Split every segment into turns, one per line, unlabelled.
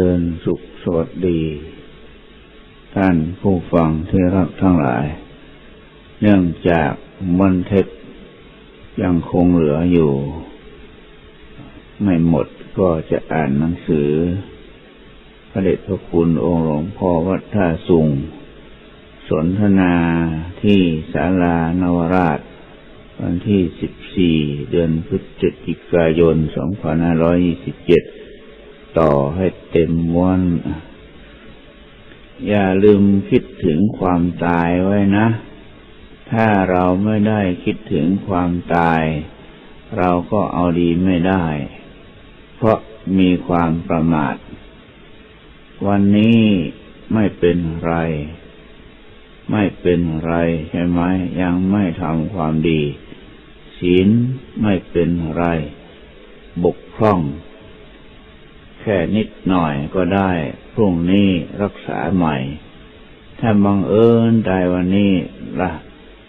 ริญสุขสวัสดี ท่านผู้ฟังที่รักทั้งหลาย เนื่องจากมันเทศยังคงเหลืออยู่ ไม่หมดก็จะอ่านหนังสือ พระเดชพระคุณองค์หลวงพ่อวัดท่าสุง สนทนาที่ศาลานวราช วันที่ 14 เดือนพฤศจิกายน 2527 ต่อให้เต็มม้วน อย่าลืมคิดถึงความตายไว้นะ ถ้าเราไม่ได้คิดถึงความตาย เราก็เอาดีไม่ได้ เพราะมีความประมาท วันนี้ไม่เป็นไร ไม่เป็นไรใช่ไหมยังไม่ทำความดี ศีลไม่เป็นไร บกพร่อง แค่นิดหน่อยก็ได้ พรุ่งนี้รักษาใหม่ ถ้าบังเอิญตายวันนี้ละ่ะ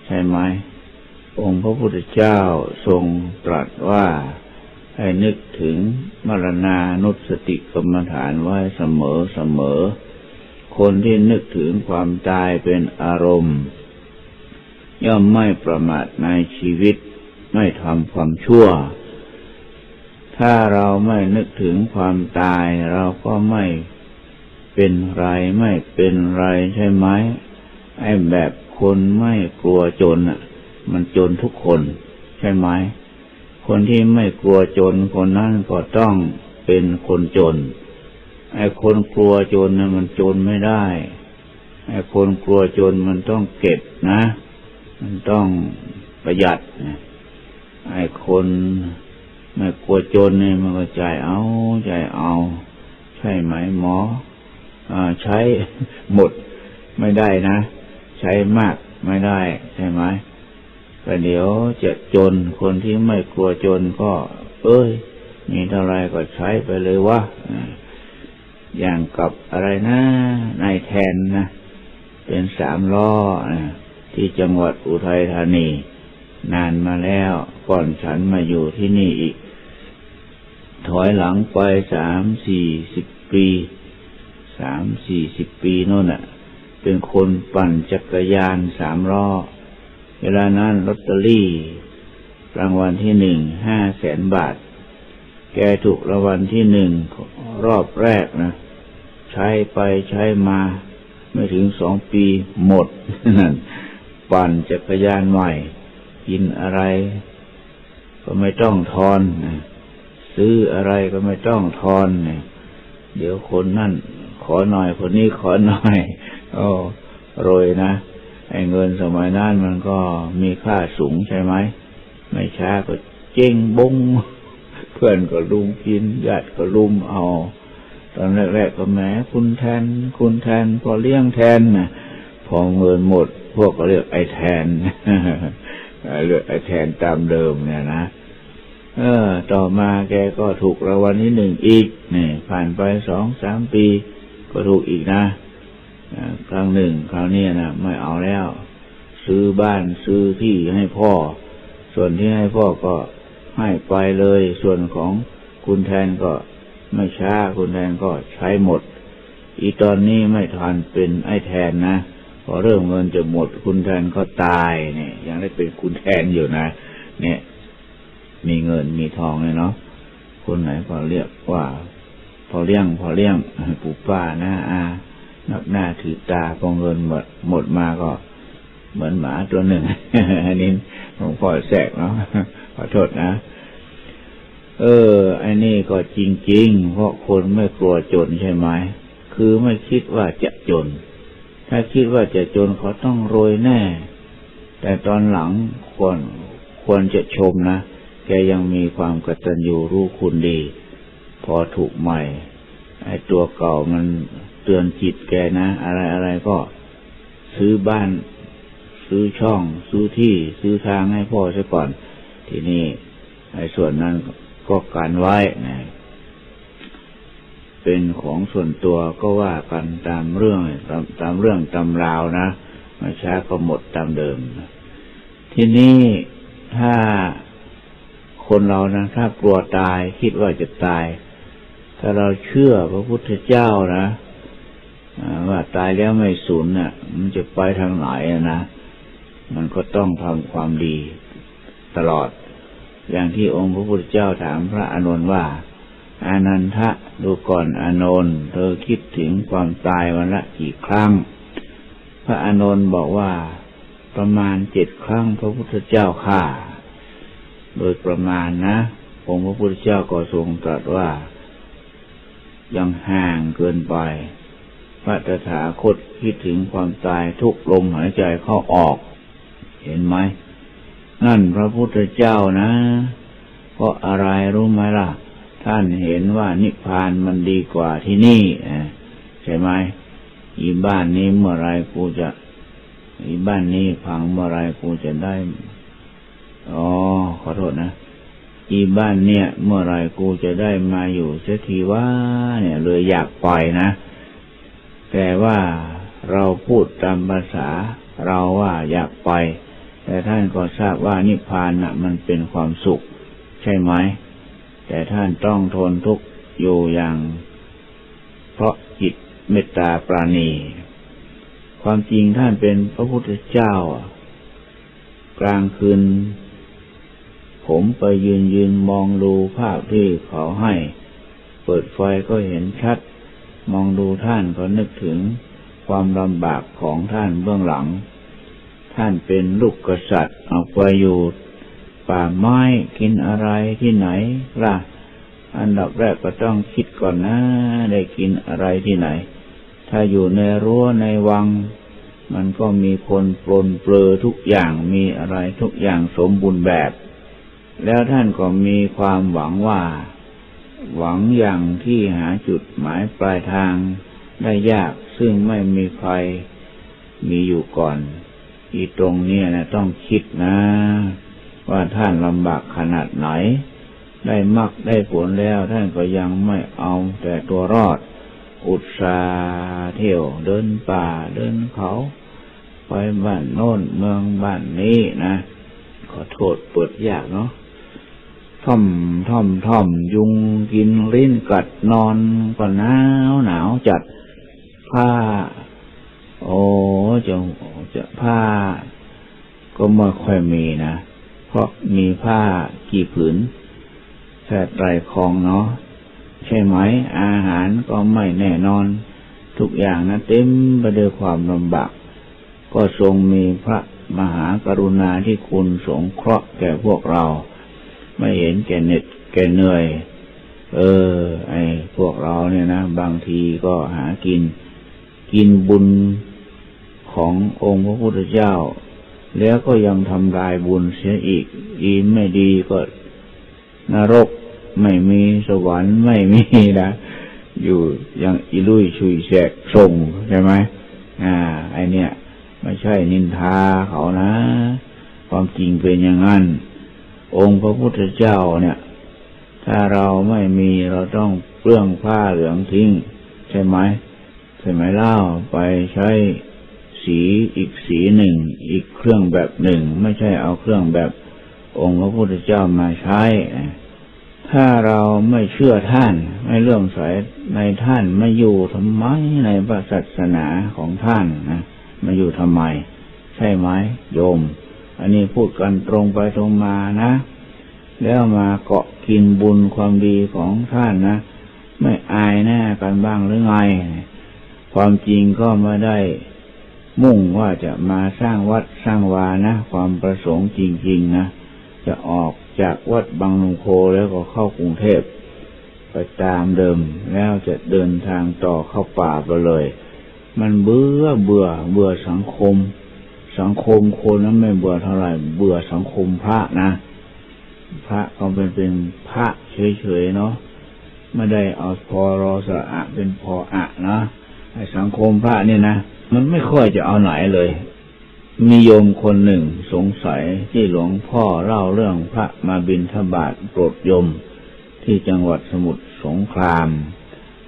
ใช่ไหม องค์พระพุทธเจ้าทรงตรัสว่า ให้นึกถึงมรณานุสติกรรมฐานไว้เสมอเสมอ คนที่นึกถึงความตายเป็นอารมณ์ ย่อมไม่ประมาทในชีวิต ไม่ทำความชั่ว ถ้าเราไม่นึกถึงความตายเราก็ไม่เป็นไรไม่เป็นไรใช่ไหมไอ้แบบคนไม่กลัวจนอะ มันจนทุกคน ใช่ไหมคนที่ไม่กลัวจนคนนั้นก็ต้องเป็นคนจน ไอ้คนกลัวจนนะมันจนไม่ได้ ไอ้คนกลัวจนมันต้องเก็บนะ มันต้องประหยัดไอ้คน ไม่กลัวจนเนี่ยมันก็ใจเอาใจเอา ใช่ไหมหมออใช้หมดไม่ได้นะ ใช้มากไม่ได้ ใช่ไหมแต่เดี๋ยวจะจนคนที่ไม่กลัวจนก็ เอ้ย มีเท่าไรก็ใช้ไปเลยวะอย่างกับอะไรนะนายแทนนะเป็นสามล้อนะที่จังหวัดอุทัยธานี นานมาแล้วก่อนฉันมาอยู่ที่นี่อีก ถอยหลังไปสามสี่สิบปีสามสี่สิบปีโน่นน่ะ เป็นคนปั่นจักรยานสามล้อเวลานั้นลอตเตอรี่ รางวัลที่หนึ่งห้าแสนบาท แกถูกรางวัลที่หนึ่งรอบแรกนะ ใช้ไปใช้มา ไม่ถึงสองปีหมดปั่นจักรยานใหม่ กินอะไร ก็ไม่ต้องทอนนะ ซื้ออะไรก็ไม่ต้องทอนนะเดี๋ยวคนนั่นขอหน่อยคนนี้ขอหน่อยโอ้โรยนะไอ้เงินสมัยนั้นมันก็มีค่าสูงใช่ไหมไม่ช้าก็เจ๊งบง เพื่อนก็ลุมกินญาติก็ลุมเอา ตอนแรกๆก็แหมคุณแทน คุณแทน พอเลี้ยงแทนนะพอเงินหมด พวกก็เรียกไอ้แทนเรียกไอ้แทนตามเดิมเนี่ยนะ เออ ต่อมาแกก็ถูกรางวัลที่หนึ่งอีกเนี่ยผ่านไปสองสามปี ก็ถูกอีกนะครั้งหนึ่งคราวนี้นะไม่เอาแล้ว ซื้อบ้านซื้อที่ให้พ่อ ส่วนที่ให้พ่อก็ให้ไปเลย ส่วนของคุณแทนก็ไม่ช้าคุณแทนก็ใช้หมด อีตอนนี้ไม่ทันเป็นไอ้แทนนะพอเริ่มเงินจะหมดคุณแทนก็ตายเนี่ยยังได้เป็นคุณแทนอยู่นะ เนี่ย มีเงินมีทองเลยเนาะคนไหนก็เรียกว่า พอเลี้ยง พอเลี้ยงปู่ป้าหนะอานับหน้าถือตาพอเงินหมดหมดมาก็ เหมือนหมาตัวหนึ่งอันนี้หลวงพ่อแสกเนาะขอโทษนะเออไอ้นี่ก็จริง ๆ เพราะคนไม่กลัวจนใช่ไหม คือไม่คิดว่าจะจน ถ้าคิดว่าจะจนเขาต้องโรยแน่ แต่ตอนหลังควรควรจะชมนะ แกยังมีความกตัญญูรู้คุณดี พอถูกใหม่ ไอ้ตัวเก่ามันเตือนจิตแกนะ อะไรอะไรก็ ซื้อบ้าน ซื้อช่อง ซื้อที่ ซื้อทางให้พ่อซะก่อน ทีนี้ไอ้ส่วนนั้นก็การไว้นะเป็นของส่วนตัวก็ว่ากันตามเรื่องตามตามเรื่องตามราวนะไม่ช้าก็หมดตามเดิม ทีนี้ถ้า คนเรานะถ้ากลัวตายคิดว่าจะตาย ถ้าเราเชื่อพระพุทธเจ้านะว่าตายแล้วไม่สูญน่ะ มันจะไปทางไหนนะมันก็ต้องทำความดีตลอด อย่างที่องค์พระพุทธเจ้าถามพระอานนท์ว่า อานันทะดูก่อนอานนท์เธอคิดถึงความตายวันละกี่ครั้ง พระอานนท์บอกว่าประมาณเจ็ดครั้งพระพุทธเจ้าข่า โดยประมาณนะ องค์พระพุทธเจ้าก็ทรงตรัสว่า ยังห่างเกินไป พระตถาคตคิดถึงความตายทุกลมหายใจเข้าออก เห็นไหม นั่นพระพุทธเจ้านะ เพราะอะไรรู้ไหมล่ะ ท่านเห็นว่านิพพานมันดีกว่าที่นี่อะใช่ไหมอีบ้านนี้เมื่อไรกูจะอีบ้านนี้พังเมื่อไรกูจะได้ อ๋อ ขอโทษนะ อีบ้านเนี่ย เมื่อไรกูจะได้มาอยู่เสียทีว่า เนี่ย เลยอยากปล่อยนะ แต่ว่าเราพูดตามภาษา เราว่าอยากไปแต่ท่านก็ทราบว่านิพพานน่ะ มันเป็นความสุข ใช่ไหม แต่ท่านต้องทนทุกข์อยู่อย่าง เพราะจิตเมตตาปราณี ความจริงท่านเป็นพระพุทธเจ้ากลางคืน ผมไปยืนยืนมองดูภาพที่เขาให้ เปิดไฟก็เห็นชัด มองดูท่านก็นึกถึงความลำบากของท่านเบื้องหลัง ท่านเป็นลูกกษัตริย์ออกไปอยู่ป่าไม้กินอะไรที่ไหนล่ะ อันดับแรกก็ต้องคิดก่อนนะ ได้กินอะไรที่ไหน ถ้าอยู่ในรั้วในวัง มันก็มีคนปลนเปลือทุกอย่างมีอะไรทุกอย่างสมบูรณ์แบบ แล้วท่านก็มีความหวังว่า หวังอย่างที่หาจุดหมายปลายทางได้ยากซึ่งไม่มีใครมีอยู่ก่อน อีตรงนี้นะต้องคิดนะ ว่าท่านลำบากขนาดไหน ได้มักได้ผลแล้วท่านก็ยังไม่เอาแต่ตัวรอด อุตสาเที่ยวเดินป่าเดินเขา ไปบ้านโน่นเมืองบ้านนี้นะ ขอโทษเปิดยากเนาะ ท่อมท่อมท่อมยุงกินลิ้นกัดนอนก็หนาวหนาวจัด ผ้า โอ้จะจะผ้า ก็ไม่ค่อยมีนะ เพราะมีผ้ากี่ผืนแค่ไตรคองเนาะใช่ไหม อาหารก็ไม่แน่นอน ทุกอย่างนะเต็มไปด้วยความลำบาก ก็ทรงมีพระมหากรุณาที่คุณสงเคราะห์แก่พวกเรา ไม่เห็นแก่เหน็ดแก่เหนื่อย เออ ไอพวกเราเนี่ยนะ บางทีก็หากิน กินบุญขององค์พระพุทธเจ้า แล้วก็ยังทำลายบุญเสียอีก อีไม่ดีก็นรกไม่มีสวรรค์ไม่มีนะอยู่อย่างอิลุยชุยแสกส่งใช่ไหมอ่า ไอเนี่ยไม่ใช่นินทาเขานะ ความจริงเป็นอย่างนั้น องค์พระพุทธเจ้าเนี่ย ถ้าเราไม่มีเราต้องเปลื้องผ้าเหลืองทิ้ง ใช่ไหมใช่ไหมเล่าไปใช้สีอีกสีหนึ่ง อีกเครื่องแบบหนึ่ง ไม่ใช่เอาเครื่องแบบองค์พระพุทธเจ้ามาใช้ ถ้าเราไม่เชื่อท่าน ไม่เลื่อมใสในท่านไม่อยู่ทำไมในพระศาสนาของท่านนะมาอยู่ทำไม ใช่ไหมโยม อันนี้พูดกันตรงไปตรงมานะ แล้วมาเกาะกินบุญความดีของท่านนะ ไม่อายหน้ากันบ้างหรือไง ความจริงก็ไม่ได้มุ่งว่าจะมาสร้างวัดสร้างวานะ ความประสงค์จริงๆนะจะออกจากวัดบางลงโคแล้วก็เข้ากรุงเทพไปตามเดิมแล้วจะเดินทางต่อเข้าป่าไปเลย มันเบื่อเบื่อ เบื่อสังคม สังคมคนนั้นไม่เบื่อเท่าไหร่ เบื่อสังคมพระนะ พระเขาเป็นเป็นพระเฉยๆเนาะไม่ได้เอาพอรอสระอะเป็นพออะนะไอสังคมพระเนี่ยนะมันไม่ค่อยจะเอาไหนเลย มีโยมคนหนึ่งสงสัยที่หลวงพ่อเล่าเรื่องพระมาบินทบาทโปรดยม ที่จังหวัดสมุทรสงคราม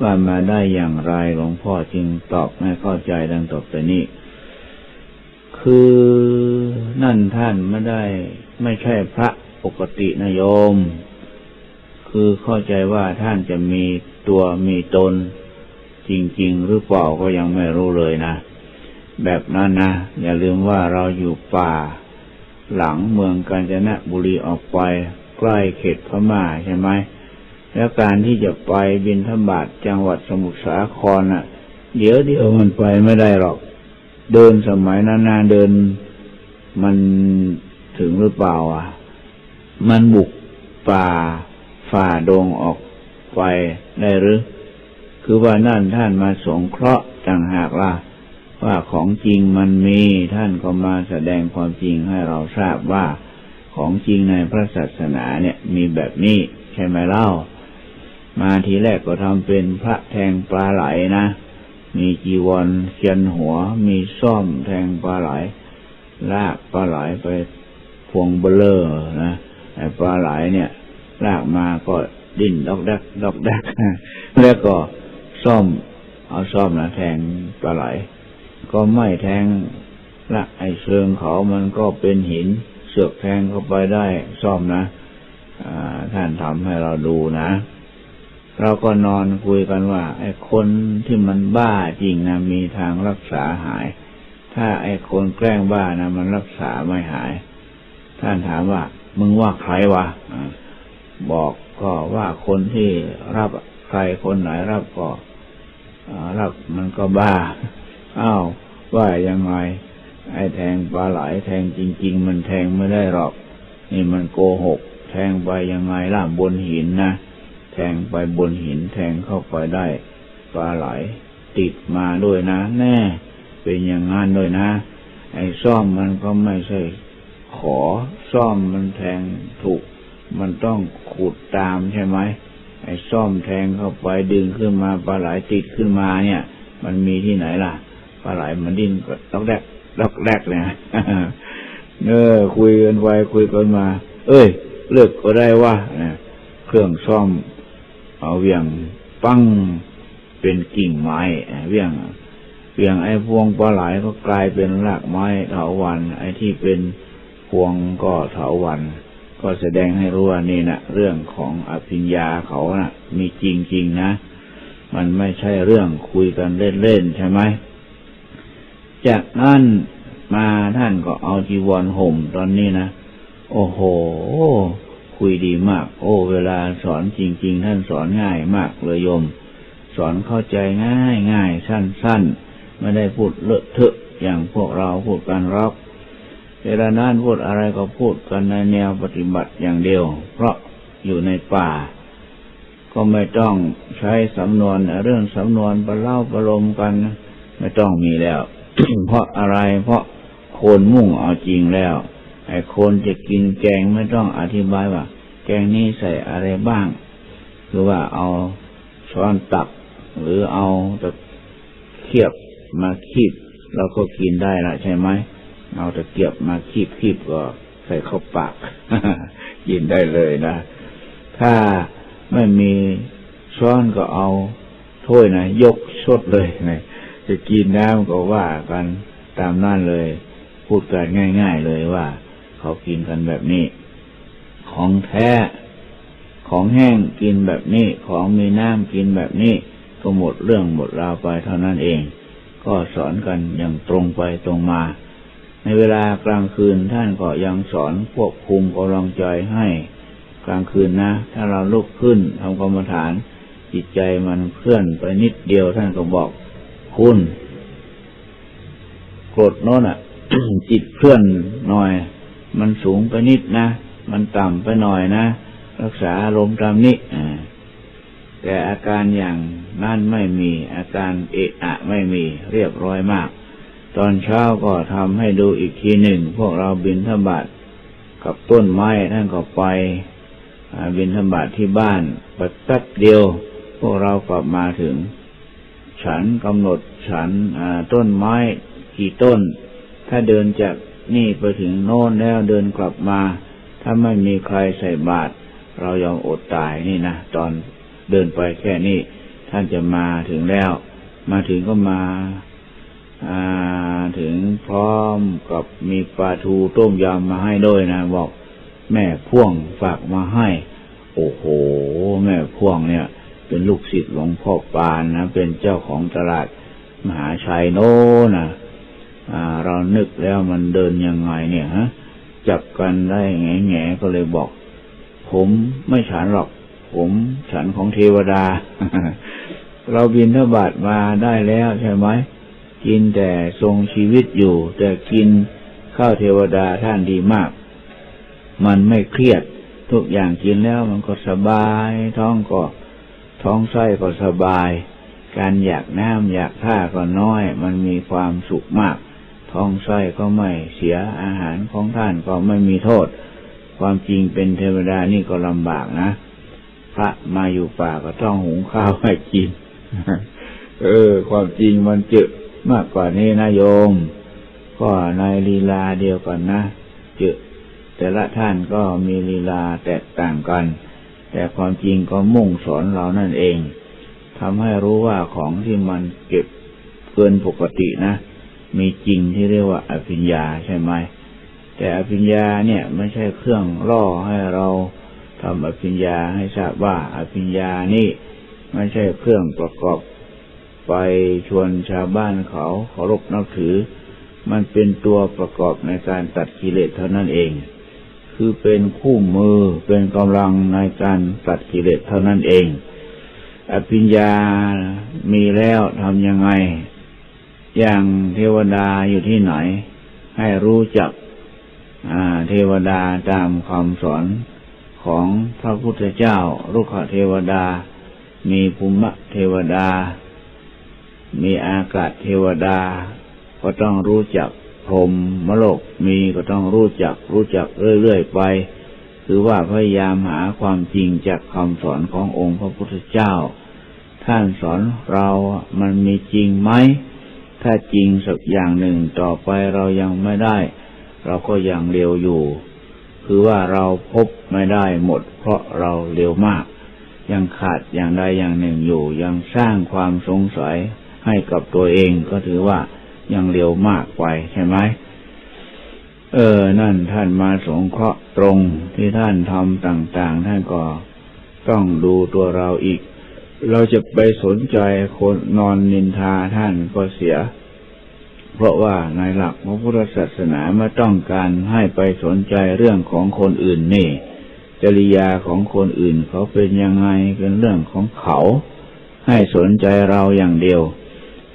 ว่ามาได้อย่างไรหลวงพ่อจึงตอบให้เข้าใจดังต่อไปนี้ คือนั่นท่านไม่ได้ไม่ใช่พระ ปกตินะโยม คือเข้าใจว่าท่านจะมีตัวมีตน จริง ๆ หรือเปล่าก็ยังไม่รู้เลยนะ แบบนั้นนะ อย่าลืมว่าเราอยู่ป่า หลังเมืองกาญจนบุรีออกไป ใกล้เขตพม่าใช่ไหมแล้วการที่จะไปบินธบาตจังหวัดสมุทรสาครน่ะ เดี๋ยวเดียวมันไปไม่ได้หรอก เดินสมัยนั้นนาเดินมันถึงหรือเปล่าอะ มันบุกป่าฝ่าดงออกไปได้หรือ คือว่านั่นท่านมาสงเคราะห์ต่างหากล่ะว่าของจริงมันมีท่านก็มาแสดงความจริงให้เราทราบว่า ของจริงในพระศาสนาเนี่ยมีแบบนี้ใช่ไหมเล่า มาทีแรกก็ทำเป็นพระแทงปลาไหลนะ มีจีวรเขียนหัว มีซ่อมแทงปลาไหล ลากปลาไหลไปพวงเบลเลอร์นะ ปลาไหลเนี่ยลากมาก็ดิ้นดอกดักดอกดักแล้วก็ซ่อม เอาซ่อมนะแทงปลาไหล ก็ไม่แทงละไอ้เชิงเขามันก็เป็นหินเสือกแทงเข้าไปได้ซ่อมนะท่านทำให้เราดูนะ เราก็นอนคุยกันว่า ไอ้คนที่มันบ้าจริงนะมีทางรักษาหาย ถ้าไอ้คนแกล้งบ้านะมันรักษาไม่หาย ท่านถามว่า มึงว่าใครวะบอกก็ว่าคนที่รับใครคนไหนรับก็รับมันก็บ้าอ้าวว่ายังไง ไอ้แทงปลาไหลแทงจริง ๆ มันแทงไม่ได้หรอก นี่มันโกหก แทงไปยังไงล่ะบนหินนะแทงไปบนหินแทงเข้าไปได้ปลาไหลติดมาด้วยนะ แน่ เป็นอย่างนั้นด้วยนะ ไอ้ซ่อมมันก็ไม่ใช่ ขอซ่อมมันแทงถูก มันต้องขุดตามใช่ไหมไอ้ซ่อมแทงเข้าไปดึงขึ้นมาปลาไหลติดขึ้นมาเนี่ย มันมีที่ไหนล่ะปลาไหลมันดิ้นก็อกแรกดอกแรกเลยนะเออคุยกันไปคุยกันมา เอ้ย เลือกก็ได้ว่าเครื่องซ่อม เอาเวียงปั้งเป็นกิ่งไม้เวียงเวียงไอ้พวงปลาไหลก็กลายเป็นรากไม้เถาวันไอ้ที่เป็น พวงก็เถาวัน ก็แสดงให้รู้ว่านี่นะเรื่องของอภิญญาเขานะ่ะ มีจริงๆนะ มันไม่ใช่เรื่องคุยกันเล่นๆใช่ไหมจากนั้นมาท่านก็เอาจีวรห่มตอนนี้นะโอ้โห คุยดีมาก โอ้ เวลาสอนจริง ๆ ท่านสอนง่ายมากเลยโยม สอนเข้าใจง่ายง่ายสั้นๆ ไม่ได้พูดเลอะเทอะอย่างพวกเราพูดกันรอก เวลานั้นพูดอะไรก็พูดกันในแนวปฏิบัติอย่างเดียว เพราะอยู่ในป่า ก็ไม่ต้องใช้สำนวนเรื่องสำนวนประเล่าประลมกัน ไม่ต้องมีแล้ว เพราะอะไรเพราะคนมุ่งเอาจริงแล้วไอ้คนจะกินแกงไม่ต้องอธิบายว่า แกงนี้ใส่อะไรบ้าง คือว่าเอาช้อนตัก หรือเอาตะเคียบมาคีบเราก็กินได้ละใช่ไหม เอาตะเกียบมาคีบคีบก็ใส่เข้าปากกินได้เลยนะ ถ้าไม่มีช้อนก็เอาถ้วยนะยกชดเลยนะจะกินน้ำก็ว่ากันตามนั่นเลย พูดกันง่าย ๆเลยว่า เขากินกันแบบนี้ ของแท้ ของแห้งกินแบบนี้ ของมีน้ำกินแบบนี้ก็หมดเรื่องหมดราวไปเท่านั้นเอง ก็สอนกันอย่างตรงไปตรงมา ในเวลากลางคืนท่านก็ยังสอนควบคุมกำลังใจให้กลางคืนนะ ถ้าเราลุกขึ้นทำกรรมฐาน จิตใจมันเคลื่อนไปนิดเดียวท่านก็บอกคุณกรดโน้นอะ จิตเคลื่อนหน่อย มันสูงไปนิดนะ มันต่ำไปหน่อยนะ รักษาอารมณ์ตามนี้แต่อาการอย่างนั่นไม่มี อาการเอะอะไม่มีเรียบร้อยมาก ตอนเช้าก็ทำให้ดูอีกทีหนึ่ง พวกเราบินธบัตกับต้นไม้ท่านก็ไปบินธบัตที่บ้านปัดตัดเดียว พวกเรากลับมาถึง ฉันกำหนดฉันต้นไม้กี่ต้น ถ้าเดินจากนี่ไปถึงโน่นแล้วเดินกลับมา ถ้าไม่มีใครใส่บาตรเรายอมอดตายนี่นะตอนเดินไปแค่นี้ท่านจะมาถึงแล้ว มาถึงก็มา ถึงพร้อมกับมีปลาทูต้มยำมาให้ด้วยนะ บอกแม่พ่วงฝากมาให้ โอ้โห แม่พ่วงเนี่ย เป็นลูกศิษย์หลวงพ่อปานนะ เป็นเจ้าของตลาดมหาชัยโน้นะอ่า เรานึกแล้วมันเดินยังไงเนี่ยฮะ จับกันได้แง่แง่ก็เลยบอก ผมไม่ฉันหรอก ผมฉันของเทวดา เราบินทบาทมาได้แล้วใช่ไหม กินแต่ทรงชีวิตอยู่ แต่กินข้าวเทวดาท่านดีมาก มันไม่เครียดทุกอย่างกินแล้วมันก็สบาย ท้องก็ท้องไส้ก็สบาย การอยากน้ำอยากท่าก็น้อย มันมีความสุขมาก ท้องไส้ก็ไม่เสียอาหารของท่านก็ไม่มีโทษ ความจริงเป็นเทวดานี่ก็ลำบากนะ พระมาอยู่ป่าก็ต้องหุงข้าวให้กิน เออ ความจริงมันเจอ มากกว่านี้นะโยม ก็ในลีลาเดียวกันนะเจอแต่ละท่านก็มีลีลาแตกต่างกัน แต่ความจริงก็มุ่งสอนเรานั่นเองทำให้รู้ว่าของที่มันเก็บเกินปกตินะ มีจริงที่เรียกว่าอภิญญาใช่ไหม แต่อภิญญาเนี่ยไม่ใช่เครื่องล่อให้เราทำอภิญญาให้ทราบว่าอภิญญานี่ไม่ใช่เครื่องประกอบ ไปชวนชาวบ้านเขาเคารพนับถือ มันเป็นตัวประกอบในการตัดกิเลสเท่านั้นเอง คือเป็นคู่มือเป็นกำลังในการตัดกิเลสเท่านั้นเอง อภิญญามีแล้วทำยังไง อย่างเทวดาอยู่ที่ไหน ให้รู้จักเทวดาตามคำสอนของพระพุทธเจ้ารุกขเทวดา มีภูมิเทวดา มีอากาศเทวดา ก็ต้องรู้จักพรหมมโลกมีก็ต้องรู้จักรู้จักเรื่อยๆไป คือว่าพยายามหาความจริงจากคำสอนขององค์พระพุทธเจ้า ท่านสอนเรามันมีจริงไหม ถ้าจริงสักอย่างหนึ่งต่อไปเรายังไม่ได้ เราก็ยังเร็วอยู่ คือว่าเราพบไม่ได้หมด เพราะเราเร็วมาก ยังขาดอย่างใดอย่างหนึ่งอยู่ ยังสร้างความสงสัย ให้กับตัวเองก็ถือว่ายังเร็วมากไปใช่ไหมเออ นั่นท่านมาสงเคราะห์ตรงที่ท่านทำต่างๆ ท่านก็ต้องดูตัวเราอีก เราจะไปสนใจคนนอนนินทาท่านก็เสีย เพราะว่าในหลักพระพุทธศาสนาไม่ต้องการให้ไปสนใจเรื่องของคนอื่นนี่ จริยาของคนอื่นเขาเป็นยังไงเป็นเรื่องของเขา ให้สนใจเราอย่างเดียว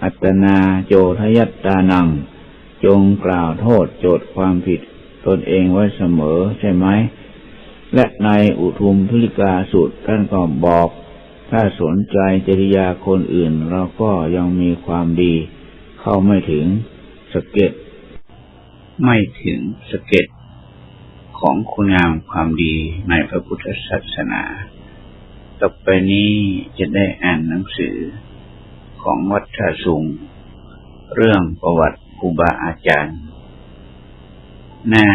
อัตนาโจทยัตตานัง จงกล่าวโทษโจทย์ความผิดตนเองไว้เสมอใช่ไหม และในอุทุมพิลิกาสูตรท่านก็บอก ถ้าสนใจจริยาคนอื่น เราก็ยังมีความดี เข้าไม่ถึงสเก็ดไม่ถึงสเก็ดของคุณงามความดีในพระพุทธศาสนา ต่อไปนี้จะได้อ่านหนังสือ ของวัดท่าสุงเรื่องประวัติครูบาอาจารย์ หน้า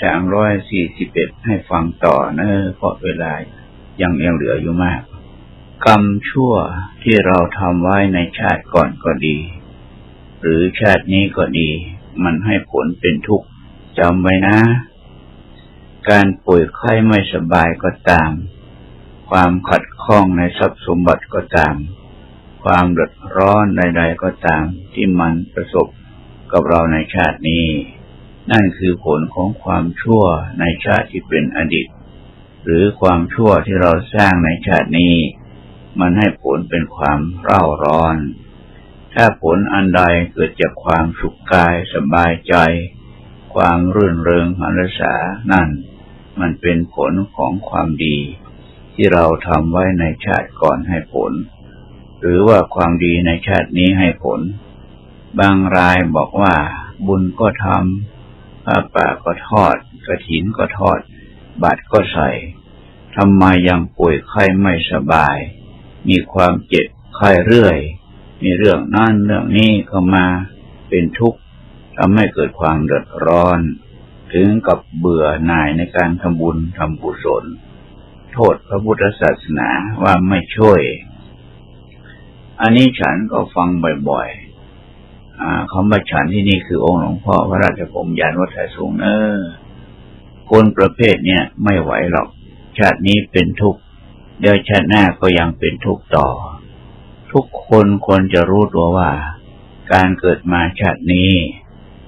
สามร้อยสี่สิบเอ็ดให้ฟังต่อเนอะเพราะเวลายังยังเหลืออยู่มาก กรรมชั่วที่เราทำไว้ในชาติก่อนก็ดี หรือชาตินี้ก็ดี มันให้ผลเป็นทุกข์จำไว้นะ การป่วยไข้ไม่สบายก็ตาม ความขัดข้องในทรัพย์สมบัติก็ตาม ความเดือดร้อนใด ๆ ก็ตามที่มันประสบกับเราในชาตินี้ นั่นคือผลของความชั่วในชาติที่เป็นอดีต หรือความชั่วที่เราสร้างในชาตินี้ มันให้ผลเป็นความเร่าร้อน ถ้าผลอันใดเกิดจากความสุขกายสบายใจ ความรื่นเริงหันษานั่น มันเป็นผลของความดีที่เราทำไว้ในชาติก่อนให้ผล หรือว่าความดีในชาตินี้ให้ผล บางรายบอกว่าบุญก็ทำผ้าป่าก็ทอด กระถินก็ทอด บาตรก็ใส่ทำไมยังป่วยไข้ไม่สบาย มีความเจ็บไข้เรื่อย มีเรื่องนั่นเรื่องนี้เข้ามาเป็นทุกข์ทำให้เกิดความเดือดร้อน ถึงกับเบื่อหน่ายในการทำบุญทำกุศล โทษพระพุทธศาสนาว่าไม่ช่วย อันนี้ฉันก็ฟังบ่อยๆคำว่าฉันที่นี่คือองค์หลวงพ่อพระราชพมยานวัฒนสูงเนอคนประเภทเนี้ยไม่ไหวหรอก ชาตินี้เป็นทุกข์เดี๋ยวชาติหน้าก็ยังเป็นทุกข์ต่อ ทุกคนควรจะรู้ตัวว่า การเกิดมาชาตินี้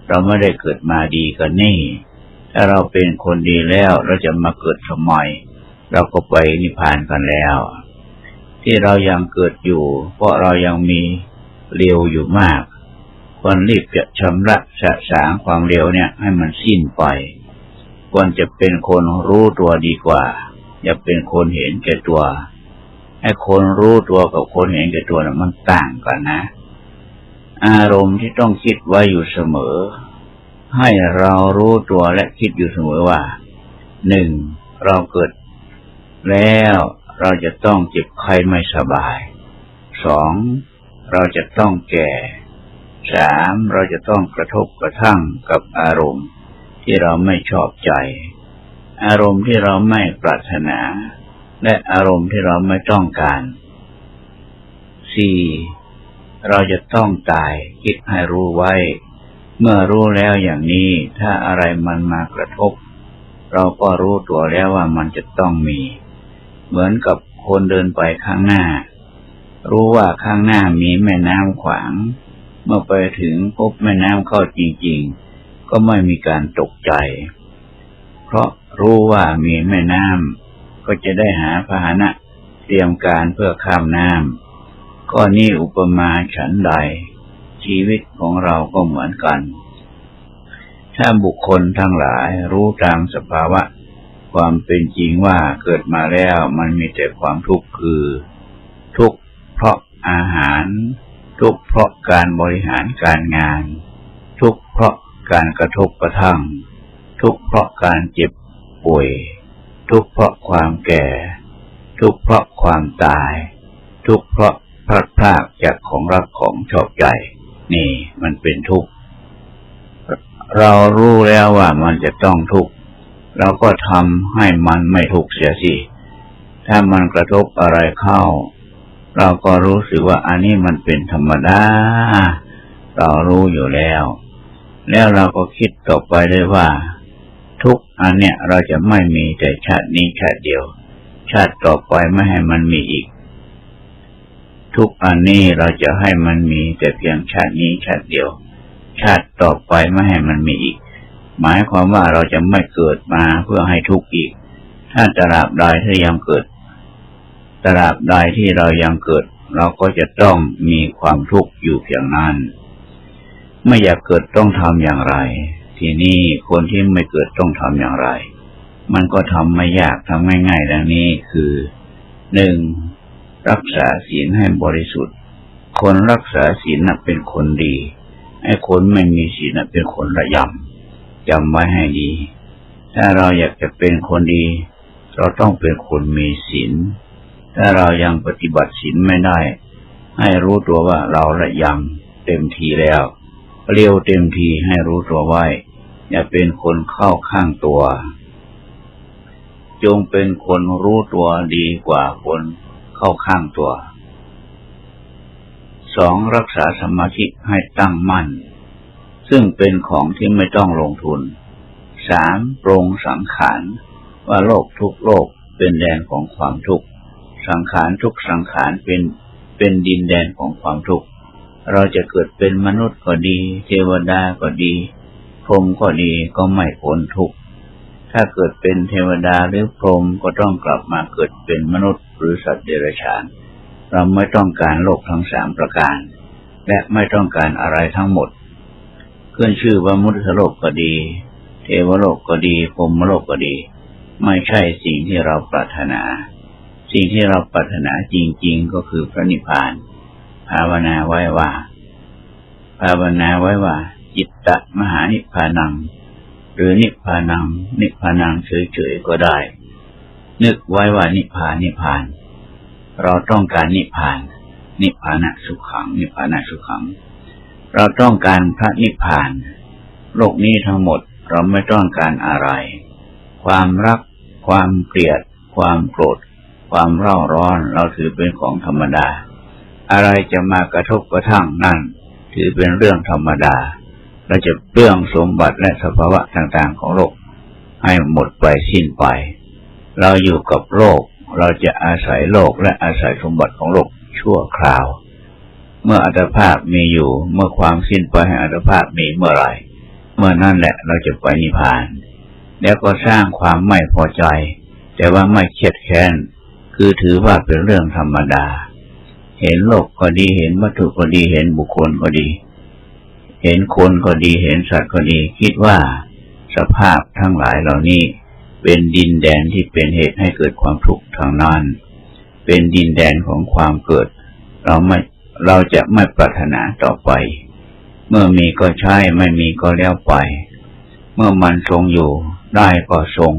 เราไม่ได้เกิดมาดีกันนี่ ถ้าเราเป็นคนดีแล้วเราจะมาเกิดทำไมเราก็ไปนิพพานกันแล้ว ที่เรายังเกิดอยู่ เพราะเรายังมีเร็วอยู่มากควรรีบจะชำระสะสางความเร็วเนี่ย ให้มันสิ้นไป ควรจะเป็นคนรู้ตัวดีกว่า อย่าเป็นคนเห็นแก่ตัวให้คนรู้ตัวกับคนเห็นแก่ตัวนะมันต่างกันนะ อารมณ์ที่ต้องคิดไว้อยู่เสมอ ให้เรารู้ตัวและคิดอยู่เสมอว่าหนึ่งเราเกิดแล้ว เราจะต้องเจ็บไข้ไม่สบาย สอง เราจะต้องแก่ สาม เราจะต้องกระทบกระทั่งกับอารมณ์ที่เราไม่ชอบใจ อารมณ์ที่เราไม่ปรารถนา และอารมณ์ที่เราไม่ต้องการสี่เราจะต้องตายคิดให้รู้ไว้ เมื่อรู้แล้วอย่างนี้ถ้าอะไรมันมากระทบ เราก็รู้ตัวแล้วว่ามันจะต้องมี เหมือนกับคนเดินไปข้างหน้า รู้ว่าข้างหน้ามีแม่น้ำขวาง เมื่อไปถึงพบแม่น้ำเข้าจริง ๆ ก็ไม่มีการตกใจ เพราะรู้ว่ามีแม่น้ำก็จะได้หาพาหนะเตรียมการเพื่อข้ามน้ำก็นี่อุปมาฉันใด ชีวิตของเราก็เหมือนกัน ถ้าบุคคลทั้งหลายรู้ตามสภาวะ ความเป็นจริงว่าเกิดมาแล้วมันมีแต่ความทุกข์คือ ทุกข์เพราะอาหาร ทุกข์เพราะการบริหารการงาน ทุกข์เพราะการกระทบกระทั่ง ทุกข์เพราะการเจ็บป่วย ทุกข์เพราะความแก่ ทุกข์เพราะความตาย ทุกข์เพราะพลาดพลาดจากของรักของชอบใจ นี่มันเป็นทุกข์เรารู้แล้วว่ามันจะต้องทุกข์ เราก็ทำให้มันไม่ทุกข์เสียสิถ้ามันกระทบอะไรเข้า เราก็รู้สึกว่าอันนี้มันเป็นธรรมดา เรารู้อยู่แล้ว แล้วเราก็คิดต่อไปได้ว่า ทุกอันเนี้ยเราจะไม่มีแต่ชาตินี้ชาติเดียว ชาติต่อไปไม่ให้มันมีอีก ทุกอันนี้เราจะให้มันมีแต่เพียงชาตินี้ชาติเดียว ชาติต่อไปไม่ให้มันมีอีก หมายความว่าเราจะไม่เกิดมาเพื่อให้ทุกข์อีก ถ้าตราบใดที่ยังเกิดตราบใดที่เรายังเกิด เราก็จะต้องมีความทุกข์อยู่เพียงนั้น ไม่อยากเกิดต้องทำอย่างไร ทีนี้คนที่ไม่เกิดต้องทำอย่างไร มันก็ทำไม่ยากทำง่ายๆดังนี้คือหนึ่งรักษาศีลให้บริสุทธิ์ คนรักษาศีลน่ะเป็นคนดีไอ้คนไม่มีศีลน่ะเป็นคนระยำ จำไว้ให้ดี ถ้าเราอยากจะเป็นคนดี เราต้องเป็นคนมีศีล ถ้าเรายังปฏิบัติศีลไม่ได้ ให้รู้ตัวว่าเราระยำเต็มทีแล้วเรียวเต็มทีให้รู้ตัวไว้ อย่าเป็นคนเข้าข้างตัว จงเป็นคนรู้ตัวดีกว่าคนเข้าข้างตัว สองรักษาสมาธิให้ตั้งมั่น ซึ่งเป็นของที่ไม่ต้องลงทุนสามปรงสังขารว่าโลกทุกโลกเป็นแดนของความทุกข์สังขารทุกสังขารเป็นเป็นดินแดนของความทุกข์เราจะเกิดเป็นมนุษย์ก็ดี เทวดาก็ดีพรหมก็ดีก็ไม่พ้นทุกข์ถ้าเกิดเป็นเทวดาหรือพรหมก็ต้องกลับมาเกิดเป็นมนุษย์หรือสัตว์เดรัจฉาน เราไม่ต้องการโลกทั้งสามประการ และไม่ต้องการอะไรทั้งหมด ขึ้นชื่อว่ามุทโลกก็ดี เทวโลกก็ดีพรมโลกก็ดี ไม่ใช่สิ่งที่เราปรารถนา สิ่งที่เราปรารถนาจริง ๆ ก็คือพระนิพพาน ภาวนาไว้ว่า ภาวนาไว้ว่า จิตตมหานิพพานัง หรือนิพพานัง นิพพานังเฉยๆก็ได้ นึกไว้ว่านิพพานนิพพาน เราต้องการนิพพาน นิพพานะสุขขัง นิพพานะสุขขัง เราต้องการพระนิพพาน โลกนี้ทั้งหมดเราไม่ต้องการอะไร ความรัก ความเกลียด ความโกรธ ความเร่าร้อนเราถือเป็นของธรรมดา อะไรจะมากระทบกระทั่งนั่น ถือเป็นเรื่องธรรมดา เราจะเปลื้องสมบัติและสภาวะต่างๆของโลก ให้หมดไปสิ้นไป เราอยู่กับโลก เราจะอาศัยโลกและอาศัยสมบัติของโลกชั่วคราว เมื่ออัตภาพมีอยู่ เมื่อความสิ้นไปแห่งอัตภาพมีเมื่อไรเมื่อนั่นแหละเราจะไปนิพพาน แล้วก็สร้างความไม่พอใจ แต่ว่าไม่เครียดแค้นคือถือว่าเป็นเรื่องธรรมดา เห็นโลกก็ดีเห็นวัตถุก็ดีเห็นบุคคลก็ดี เห็นคนก็ดีเห็นสัตว์ก็ดี คิดว่าสภาพทั้งหลายเหล่านี้ เป็นดินแดนที่เป็นเหตุให้เกิดความทุกข์ทางนั้น เป็นดินแดนของความเกิด เราไม่ เราจะไม่ปรารถนาต่อไป เมื่อมีก็ใช้ไม่มีก็แล้วไป เมื่อมันทรงอยู่ได้ก็ทรง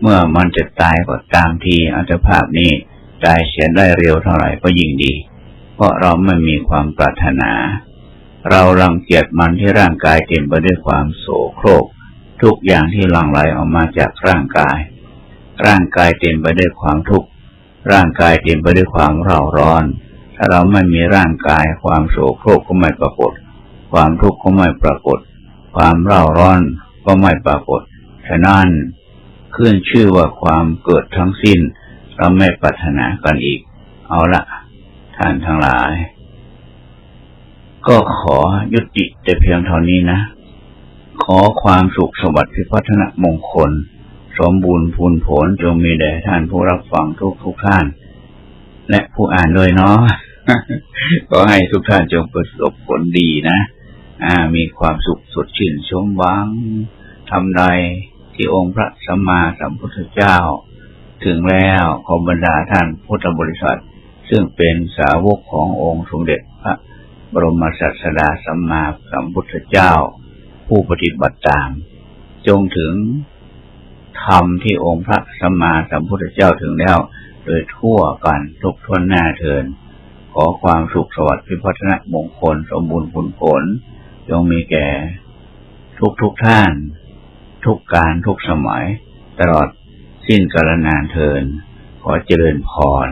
เมื่อมันจะตายก็ตามทีอัตภาพนี้ตายเสียได้เร็วเท่าไหร่ก็ยิ่งดี เพราะเราไม่มีความปรารถนา เรารังเกียจมันที่ร่างกายเต็มไปด้วยความโศโครก ทุกอย่างที่หลั่งไหลออกมาจากร่างกาย ร่างกายเต็มไปด้วยความทุกข์ร่างกายเต็มไปด้วยความเร่าร้อน ถ้าเราไม่มีร่างกาย ความโศโครกก็ไม่ปรากฏ ความทุกข์ก็ไม่ปรากฏ ความเร่าร้อนก็ไม่ปรากฏ ฉะนั้นขึ้นชื่อว่าความเกิดทั้งสิ้น เราไม่ปรารถนากันอีก เอาละท่านทั้งหลาย ก็ขอยุติแต่เพียงเท่านี้นะ ขอความสุขสวัสดิ์พิพัฒนมงคล สมบูรณ์พูนผลจงมีแด่ท่านผู้รับฟังทุกทุกๆท่าน และผู้อ่านด้วยเนาะ ก็ให้ทุกท่านจงประสบผลดีนะ อ่า มีความสุขสดชื่นชมหวังทำใดที่องค์พระสัมมาสัมพุทธเจ้า ถึงแล้วขอบรรดาท่านพุทธบริษัท ซึ่งเป็นสาวกขององค์สมเด็จพระบรมศาสดาสัมมาสัมพุทธเจ้า ผู้ปฏิบัติตาม จงถึงธรรมที่องค์พระสัมมาสัมพุทธเจ้าถึงแล้ว โดยทั่วกันทุกทวนหน้าเทิน ขอความสุขสวัสดิ์พิพัฒนมงคลสมบูรณ์ผลผลจงมีแก่ ทุกทุกท่าน ทุกการทุกสมัย ตลอดสิ้นกาลนานเทิน ขอเจริญพร